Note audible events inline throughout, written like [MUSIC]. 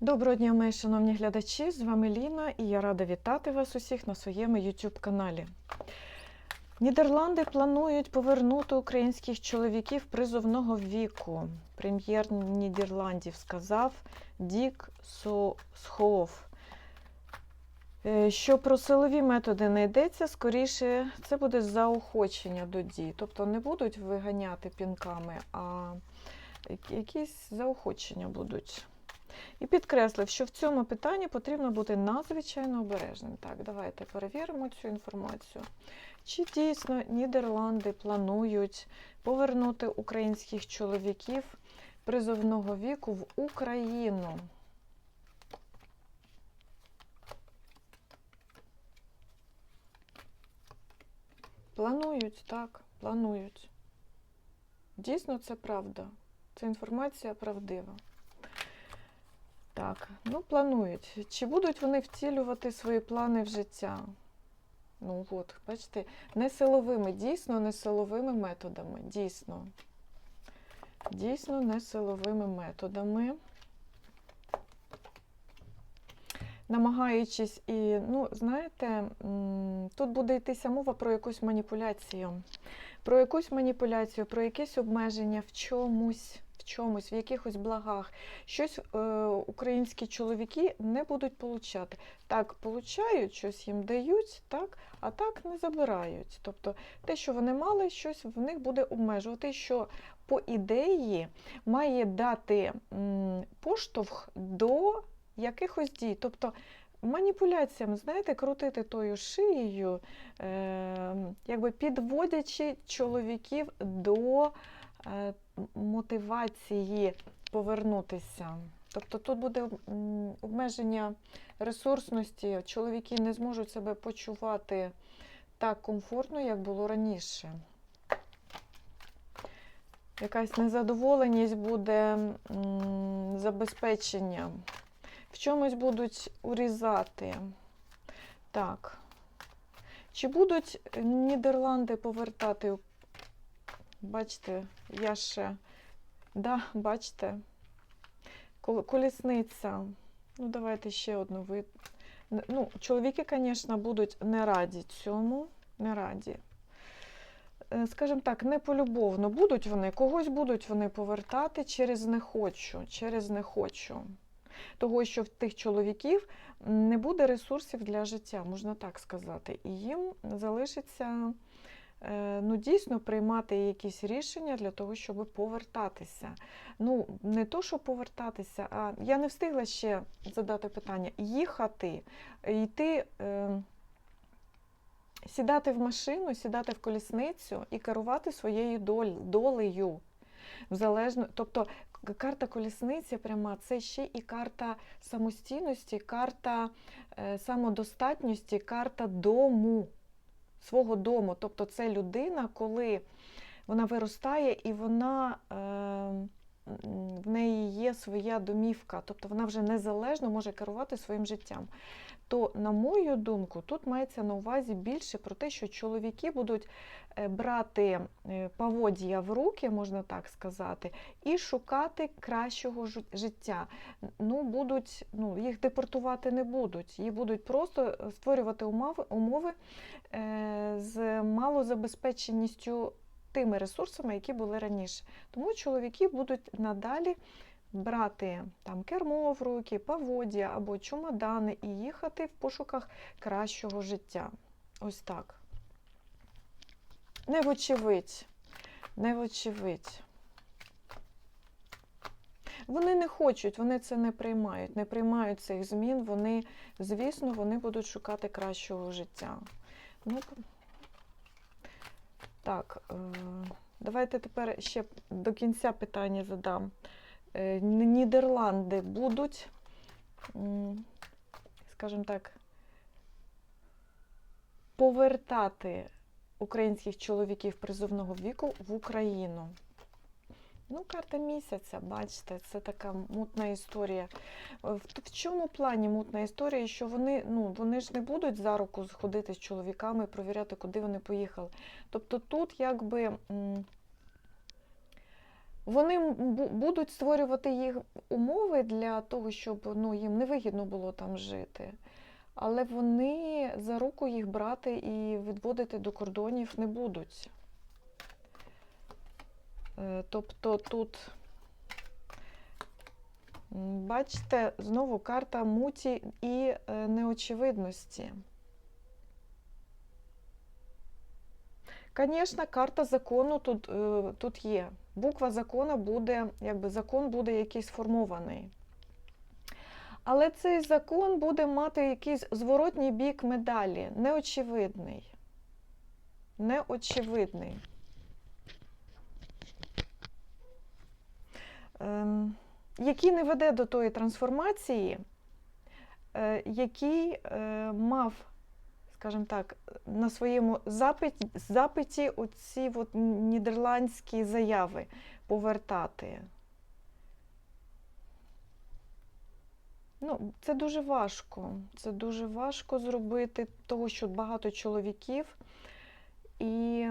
Доброго дня, мої шановні глядачі! З вами Ліна і я рада вітати вас усіх на своєму YouTube каналі. Нідерланди планують повернути українських чоловіків призовного віку. Прем'єр Нідерландів сказав Дік Схов. Е, Що про силові методи не йдеться, скоріше це буде заохочення до дій. Тобто не будуть виганяти пінками, а якісь заохочення будуть. І підкреслив, що в цьому питанні потрібно бути надзвичайно обережним. Так, давайте перевіримо цю інформацію. Чи дійсно Нідерланди планують повернути українських чоловіків призовного віку в Україну? Планують, так, планують. Дійсно, це правда. Це інформація правдива. Так, ну планують. Чи будуть вони втілювати свої плани в життя? Ну от, бачите, не силовими, дійсно не силовими методами. Дійсно. Дійсно, не силовими методами. Намагаючись і, ну, знаєте, тут буде йтися мова про якусь маніпуляцію. Про якусь маніпуляцію, про якесь обмеження в чомусь чомусь, в якихось благах, щось е, українські чоловіки не будуть получати. Так, получають, щось їм дають, так, а так не забирають. Тобто те, що вони мали, щось в них буде обмежувати, що по ідеї має дати м, поштовх до якихось дій. Тобто Маніпуляціям, знаєте, крутити тою шиєю, е, якби підводячи чоловіків до Е, мотивації повернутися. Тобто тут буде обмеження ресурсності, чоловіки не зможуть себе почувати так комфортно, як було раніше. Якась незадоволеність буде забезпечення. В чомусь будуть урізати. Так. Чи будуть Нідерланди повертати Бачите, я ще, да, бачите, колісниця. Ну, давайте ще одну вид. Ну, Чоловіки, звісно, будуть не раді цьому, не раді. Е, скажімо так, не полюбовно будуть вони, когось будуть вони повертати через не хочу, через не хочу. Того, що в тих чоловіків не буде ресурсів для життя, можна так сказати. І їм залишиться Е, ну, дійсно приймати якісь рішення для того, щоб повертатися. Ну, не то, щоб повертатися, а я не встигла ще задати питання: їхати, йти. Е, Сідати в машину, сідати в колісницю і керувати своєю долею. Залежно, Тобто карта колісниці пряма це ще і карта самостійності, карта е, самодостатності, карта дому свого дому. Тобто це людина, коли вона виростає і вона. Е, в неї є своя домівка, тобто вона вже незалежно може керувати своїм життям. То, на мою думку, тут мається на увазі більше про те, що чоловіки будуть е, брати е, поводія в руки, можна так сказати, і шукати кращого життя. Ну, будуть, ну, Їх депортувати не будуть, їх будуть просто створювати умови, умови з малозабезпеченістю тими ресурсами, які були раніше. Тому чоловіки будуть надалі брати там кермо в руки, поводдя або чемодани і їхати в пошуках кращого життя. Ось так. Не вочевидь, не вочевидь. Вони не хочуть, вони це не приймають, не приймають цих змін, вони, звісно, вони будуть шукати кращого життя. Ну, так, е, давайте тепер ще до кінця питання задам. Е, Нідерланди будуть, скажімо так, повертати українських чоловіків призовного віку в Україну. Ну, карта місяця, бачите, це така мутна історія. В, в чому плані мутна історія? Що вони ну, вони ж не будуть за руку сходити з чоловіками і провіряти, куди вони поїхали. Тобто тут якби Вони будуть створювати їх умови для того, щоб ну, їм невигідно було там жити. Але вони за руку їх брати і відводити до кордонів не будуть. Е, Тобто тут, бачите, знову карта муті і е, неочевидності. Звісно, карта закону тут, е, тут є. Буква закону буде, якби закон буде якийсь сформований. Але цей закон буде мати якийсь зворотній бік медалі, неочевидний. Неочевидний. Який не веде до тої трансформації, е, який е, мав, скажімо так, на своєму запиті, запиті оці от нідерландські заяви повертати. Ну, це дуже важко. Це дуже важко зробити, того що багато чоловіків, і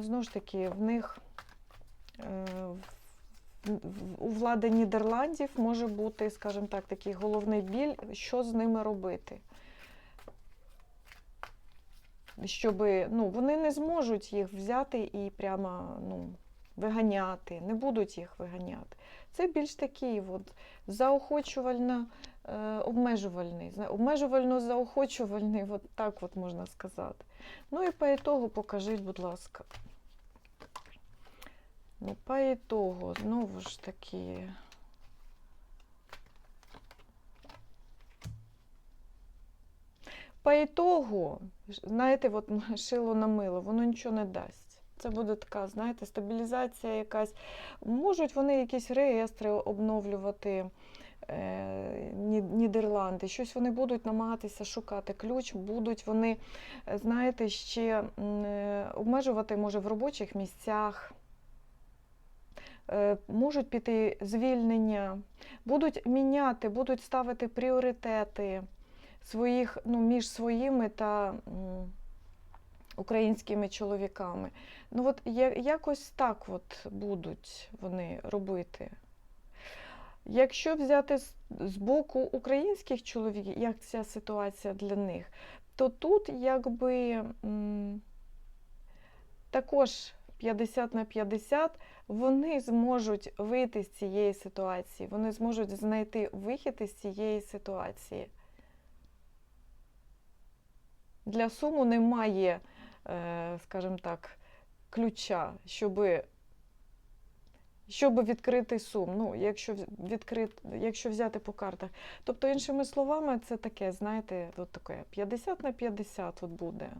знову ж таки, в них е, в- у влади Нідерландів може бути, скажімо так, такий головний біль, що з ними робити. Щоб ну, вони не зможуть їх взяти і прямо ну, виганяти, не будуть їх виганяти. Це більш такий от, заохочувально е, обмежувальний, обмежувально заохочувальний, от так от можна сказати. Ну і по ітогу покажіть, будь ласка. Ну, по ітогу, знову ж таки. По ітогу, знаєте, от [LAUGHS] шило на мило, воно нічого не дасть. Це буде така, знаєте, стабілізація якась. Можуть вони якісь реєстри обновлювати, е, Нідерланди, щось вони будуть намагатися шукати ключ, будуть вони, е, знаєте, ще е, обмежувати, може, в робочих місцях. Е, Можуть піти звільнення, будуть міняти, будуть ставити пріоритети своїх, ну, між своїми та українськими чоловіками. Ну, от якось так от будуть вони робити. Якщо взяти з, боку українських чоловіків, як ця ситуація для них, то тут якби також 50 на 50 вони зможуть вийти з цієї ситуації, вони зможуть знайти вихід із цієї ситуації. Для суму немає, е, скажімо так, ключа, щоб, щоб відкрити сум. Ну, якщо, відкрит, якщо взяти по картах. Тобто, іншими словами, це таке, знаєте, от таке 50 на 50 от буде.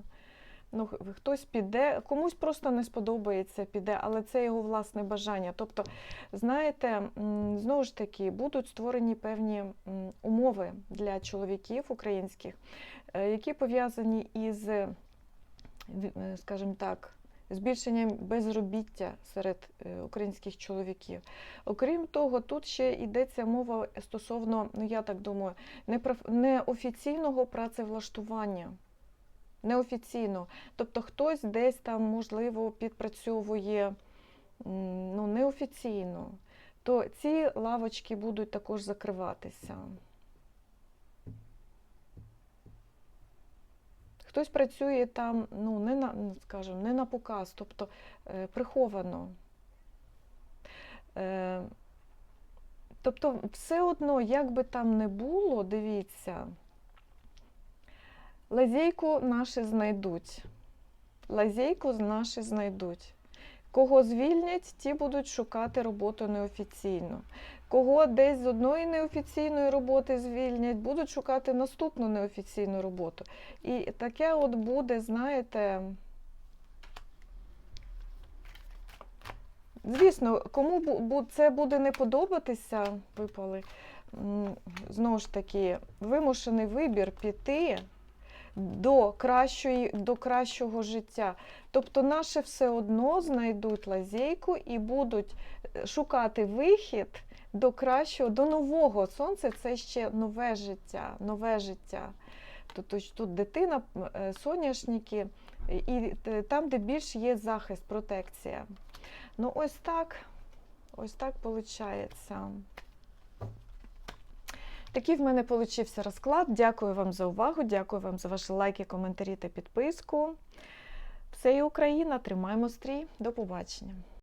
Ну, хтось піде, комусь просто не сподобається, піде, але це його власне бажання. Тобто, знаєте, знову ж таки, будуть створені певні умови для чоловіків українських, е, які пов'язані із, е, е, скажімо так, збільшенням безробіття серед українських чоловіків. Окрім того, тут ще йдеться мова стосовно, ну я так думаю, неофіційного працевлаштування. Неофіційно. Тобто хтось десь там, можливо, підпрацьовує ну, неофіційно, то ці лавочки будуть також закриватися. Хтось працює там, ну, не на, скажімо, не на показ, тобто е, приховано. Е, тобто, все одно, як би там не було, дивіться, лазейку наші знайдуть. Лазейку наші знайдуть. Кого звільнять, ті будуть шукати роботу неофіційно. Кого десь з одної неофіційної роботи звільнять, будуть шукати наступну неофіційну роботу. І таке от буде, знаєте. Звісно, кому це буде не подобатися, випали, знову ж таки, вимушений вибір піти до, кращої, до кращого життя. Тобто наші все одно знайдуть лазейку і будуть е, шукати вихід до кращого, до нового. Сонце це ще нове життя, нове життя. Тобто тут дитина, е, соняшники, і е, там, де більш є захист, протекція. Ну, ось так. Ось так виходить. Такий в мене получився розклад. Дякую вам за увагу, дякую вам за ваші лайки, коментарі та підписку. Все і Україна, тримаємо стрій. До побачення.